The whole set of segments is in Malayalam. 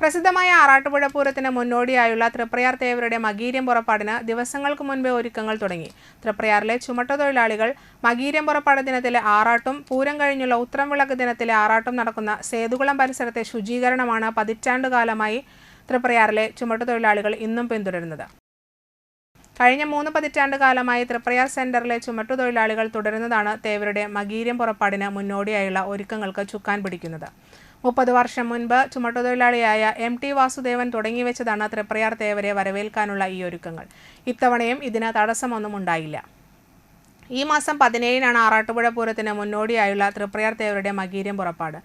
പ്രസിദ്ധമായ ആറാട്ടുപുഴ പൂരത്തിന് മുന്നോടിയായുള്ള തൃപ്രയാർ തേവരുടെ മകീര്യം പുറപ്പാടിന് ദിവസങ്ങൾക്ക് മുൻപേ ഒരുക്കങ്ങൾ തുടങ്ങി. തൃപ്രയാറിലെ ചുമട്ടുതൊഴിലാളികൾ മകീര്യം പുറപ്പാട് ദിനത്തിലെ ആറാട്ടും പൂരം കഴിഞ്ഞുള്ള ഉത്രം വിളക്ക് ദിനത്തിലെ ആറാട്ടും നടക്കുന്ന സേതുകുളം പരിസരത്തെ ശുചീകരണമാണ് പതിറ്റാണ്ടുകാലമായി തൃപ്രയാറിലെ ചുമട്ടുതൊഴിലാളികൾ ഇന്നും പിന്തുടരുന്നത്. കഴിഞ്ഞ മൂന്ന് പതിറ്റാണ്ട് കാലമായി തൃപ്രയാർ സെന്ററിലെ ചുമട്ടുതൊഴിലാളികൾ തുടരുന്നതാണ് തേവരുടെ മകീര്യം പുറപ്പാടിന് മുന്നോടിയായുള്ള ഒരുക്കങ്ങൾക്ക് ചുക്കാൻ പിടിക്കുന്നത്. മുപ്പത് വർഷം മുൻപ് ചുമട്ടുതൊഴിലാളിയായ എം ടി വാസുദേവൻ തുടങ്ങിവെച്ചതാണ് തൃപ്രയാർ തേവരെ വരവേൽക്കാനുള്ള ഈ ഒരുക്കങ്ങൾ. ഇത്തവണയും ഇതിന് തടസ്സമൊന്നും ഉണ്ടായില്ല. ഈ മാസം പതിനേഴിനാണ് ആറാട്ടുപുഴ പൂരത്തിന് മുന്നോടിയായുള്ള തൃപ്രയാർ തേവരുടെ മകീര്യം പുറപ്പാട്.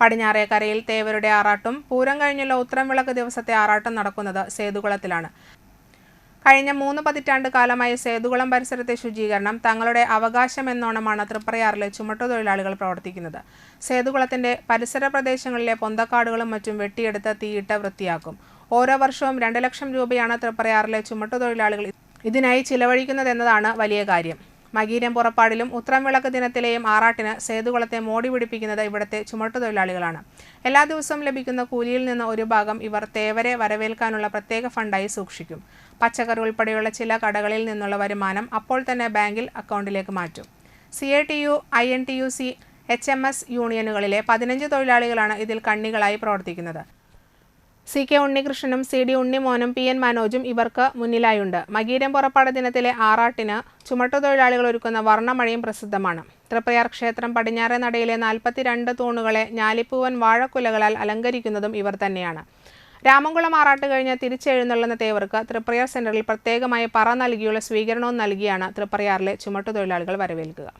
പടിഞ്ഞാറേക്കരയിൽ തേവരുടെ ആറാട്ടും പൂരം കഴിഞ്ഞുള്ള ഉത്തരം വിളക്ക് ദിവസത്തെ ആറാട്ടും നടക്കുന്നത് സേതുകുളത്തിലാണ്. കഴിഞ്ഞ മൂന്ന് പതിറ്റാണ്ട് കാലമായ സേതുകുളം പരിസരത്തെ ശുചീകരണം തങ്ങളുടെ അവകാശമെന്നോണമാണ് തൃപ്രയാറിലെ ചുമട്ടുതൊഴിലാളികൾ പ്രവർത്തിക്കുന്നത്. സേതുകുളത്തിന്റെ പരിസര പ്രദേശങ്ങളിലെ പൊന്തക്കാടുകളും മറ്റും വെട്ടിയെടുത്ത് തീയിട്ട് വൃത്തിയാക്കും. ഓരോ വർഷവും രണ്ട് ലക്ഷം രൂപയാണ് തൃപ്രയാറിലെ ചുമട്ടുതൊഴിലാളികൾ ഇതിനായി ചിലവഴിക്കുന്നതെന്നതാണ് വലിയ കാര്യം. മകീരം പുറപ്പാടിലും ഉത്രം വിളക്ക് ദിനത്തിലെയും ആറാട്ടിന് സേതുകുളത്തെ മോടി പിടിപ്പിക്കുന്നത് ഇവിടുത്തെ ചുമട്ടുതൊഴിലാളികളാണ്. എല്ലാ ദിവസവും ലഭിക്കുന്ന കൂലിയിൽ നിന്ന് ഒരു ഭാഗം ഇവർ തേവരെ വരവേൽക്കാനുള്ള പ്രത്യേക ഫണ്ടായി സൂക്ഷിക്കും. പച്ചക്കറി ഉൾപ്പെടെയുള്ള ചില കടകളിൽ നിന്നുള്ള വരുമാനം അപ്പോൾ തന്നെ ബാങ്കിൽ അക്കൗണ്ടിലേക്ക് മാറ്റും. C I T U I N T U C H M S യൂണിയനുകളിലെ പതിനഞ്ച് തൊഴിലാളികളാണ് ഇതിൽ കണ്ണികളായി പ്രവർത്തിക്കുന്നത്. സി കെ ഉണ്ണികൃഷ്ണനും സി ഡി ഉണ്ണിമോനും പി എൻ മനോജും ഇവർക്ക് മുന്നിലായുണ്ട്. മകീരം പുറപ്പാട് ദിനത്തിലെ ആറാട്ടിന് ചുമട്ടുതൊഴിലാളികൾ ഒരുക്കുന്ന വർണമഴയും പ്രസിദ്ധമാണ്. തൃപ്രയാർ ക്ഷേത്രം പടിഞ്ഞാറെ നടയിലെ നാൽപ്പത്തിരണ്ട് തൂണുകളെ ഞാലിപ്പൂവൻ വാഴക്കുലകളാൽ അലങ്കരിക്കുന്നതും ഇവർ തന്നെയാണ്. രാമംകുളം ആറാട്ട് കഴിഞ്ഞ് തിരിച്ചെഴുന്നള്ളുന്ന തേവർക്ക് തൃപ്രയാർ സെന്ററിൽ പ്രത്യേകമായി പറ നൽകിയുള്ള സ്വീകരണവും നൽകിയാണ് തൃപ്രയാറിലെ ചുമട്ടുതൊഴിലാളികൾ വരവേൽക്കുക.